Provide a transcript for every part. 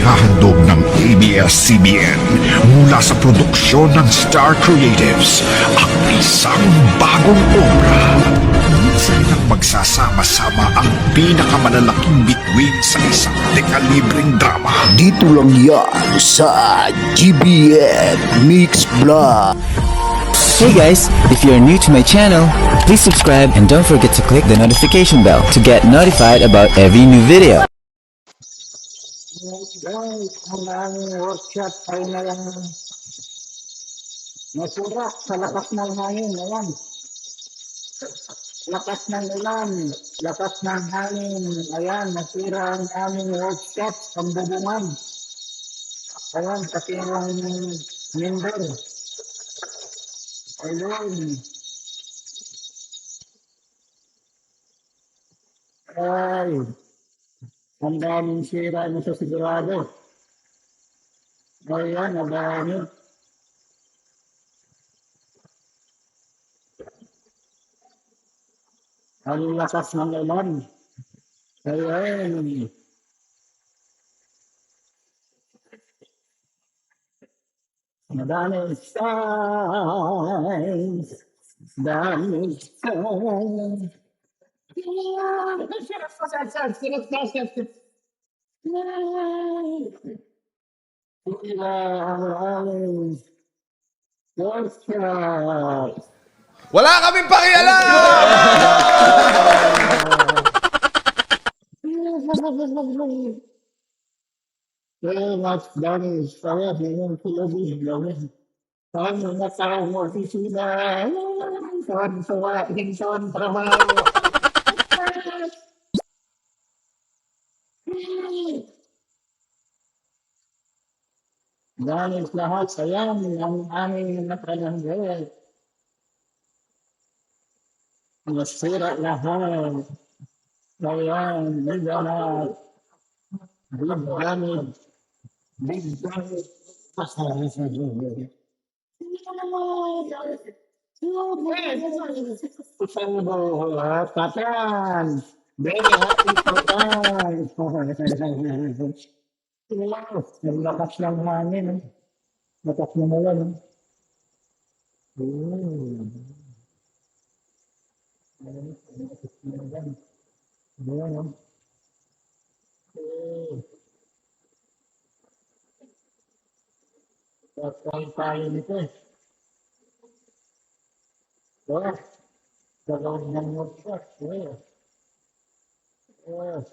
Inihahandog ng ABS-CBN mula sa produksyon ng Star Creatives ang isang bagong obra. Minsan lang magsasama-sama ang pinakamalalaking bituin sa isang dekalibreng drama. Dito lang yan sa GBN Mix Vlog. Hey guys, if you're new to my channel, please subscribe and don't forget to click the notification bell to get notified about every new video. Guys, ang aming workshop ay na lang nasura sa lakas ng hangin. Ayan. Lakas ng ulan, lakas ng hangin. Ayan, nasira ang aming workshop, ang bubungan. Ayan, pati yung member. Ayun. Ay. Ang daming sira nito sigurado. Ayan, ang dami. Ang lakas ng ulan. Ayan. Madaming signs. Daming signs. Wala kaming pakialam! Sa opisina, sa wala, sa wala, trabaho. Dan istilah saya mengamani makanan yang baik. Masyarakat lahan. Saya menjalan. Bidang. Bidang. Pasal ini. Pusat bohong, katakan. Dengan itu. Ang lakas ng hangin. Lakas ng ulan. Hmm. Ayan. Hmm. Patay tayo nito eh. Oh, dalawang ng workshop. Oh. Oh.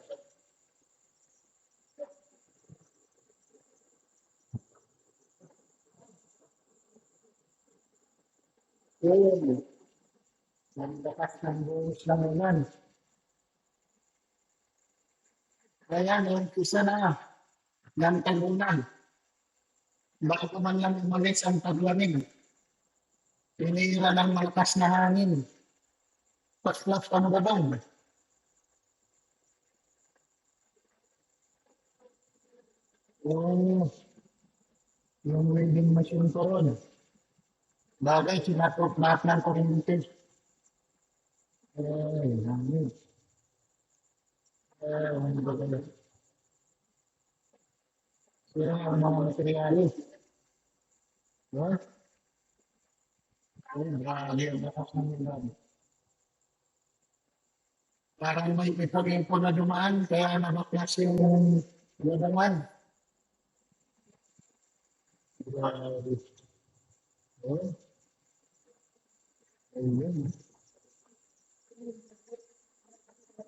Dewi yang mendapatkan bonus bangunan. Layanan ke sana dan tanggungan. Bagaimana yang menulis ang taglamin. Pinira ng malakas na hangin. Paslap ang gabang. Oh, yung wedding machine ko ron. Bagay, sinatop lahat ng kuryente. Ay, hangin. Ay, ano ba ba? Sira ang mga materialis. Ha? Ay, grabe ang lakas ng ulan. Parang may ipon-ipon na dumaan, kaya nabaklas yung lubangan. Grabe. Oh. Amen.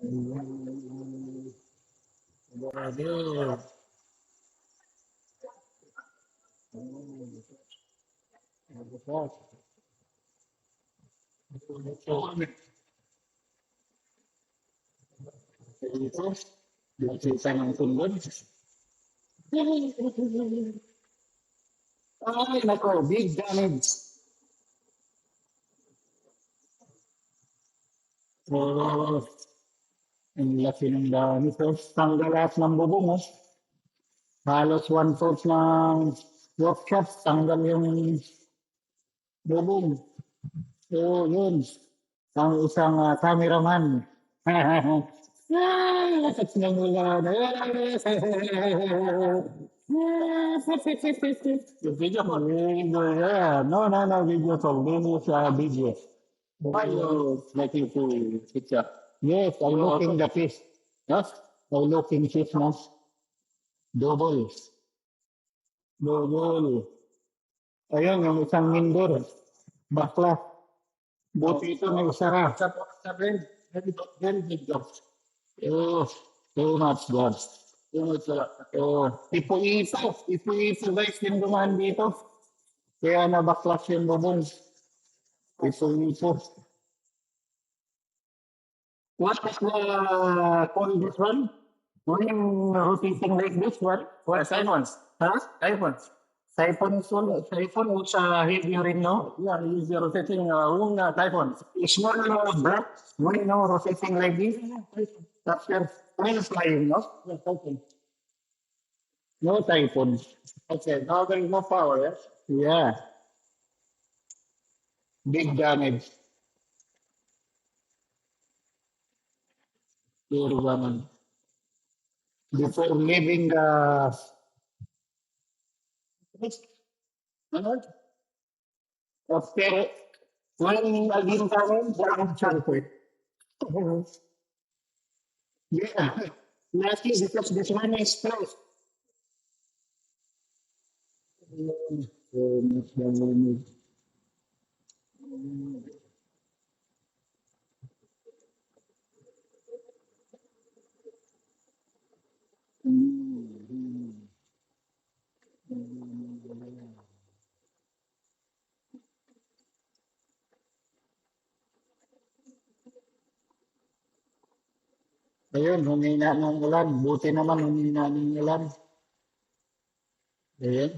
Amen. Bravo. Big damage. Oh, ang laki ng dami. So, tanggal lahat ng bubong, oh. Halos one-fourth ng workshop, tanggal yung bubong. So, yun. Ang isang uh, cameraman. Ay, lakas ng ulan. Video. Yeah, no, no, no, video. This is uh, video. Why you making picture? Yes, I'm looking the fish. Yes, I'm looking fish now. Double. Double. Ayun, yung isang mindor. Bakla. Buti ito may usara. Sa very, very, big dog. Oh, so much God. So much God. Oh, ipo-ipo. Ipo-ipo guys yung dumaan dito. Kaya nabaklas yung bubong. What is the call this one? When rotating like this one? What siphons? Huh? Siphons. Siphon is all. Siphon which uh, heavy rin, no? Yeah, is rotating uh, one uh, siphon. Small uh, black. When no rotating like this. After when flying, no? Yeah, siphon. No typhoon. Okay, now there is no power, yes? Yeah big damage poor woman before leaving uh, after running again time one circuit. yeah, lucky because this one is close. Um, um, um, um Ayun, humina ng ulan. Buti naman humina ng ulan. Ayun.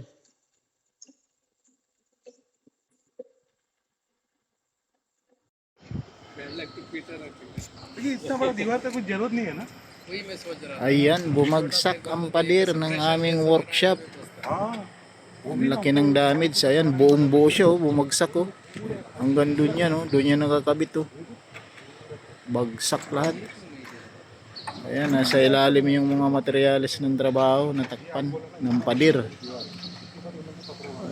Ayan, bumagsak ang pader ng aming workshop. Ang laki ng damage. Ayan, buong buo siya. Oh, bumagsak oh. Hanggang doon yan. Oh. Doon yan nakakabit oh. Bagsak lahat. Ayan, nasa ilalim yung mga materyales ng trabaho natakpan ng pader.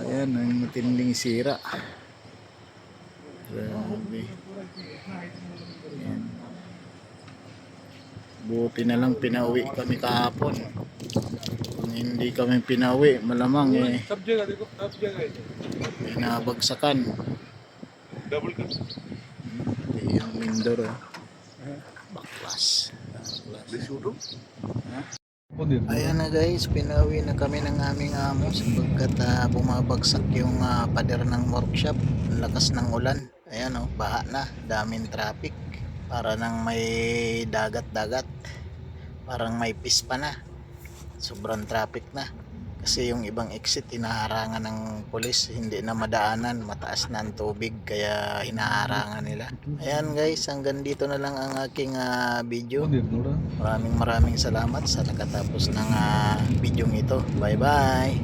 Ayan, ang matinding sira. Grabe. Ayan. Buti na lang pinauwi kami kahapon. Kung hindi kami pinauwi, malamang eh. May nabagsakan. Double cut. yung Mindoro. Baklas. Baklas. Ayan na guys, pinauwi na kami ng aming amo sapagkat ah, bumabagsak yung ah, pader ng workshop. Ang lakas ng ulan. Ayan oh, baha na. Daming traffic. Para nang may dagat-dagat. Parang may pispa na. Sobrang traffic na. Kasi yung ibang exit hinaharangan ng polis, hindi na madaanan, mataas na ang tubig kaya hinaharangan nila. Ayan guys, hanggang dito na lang ang aking ah, video. Maraming maraming salamat sa nakatapos ng ah, video ito. Bye bye.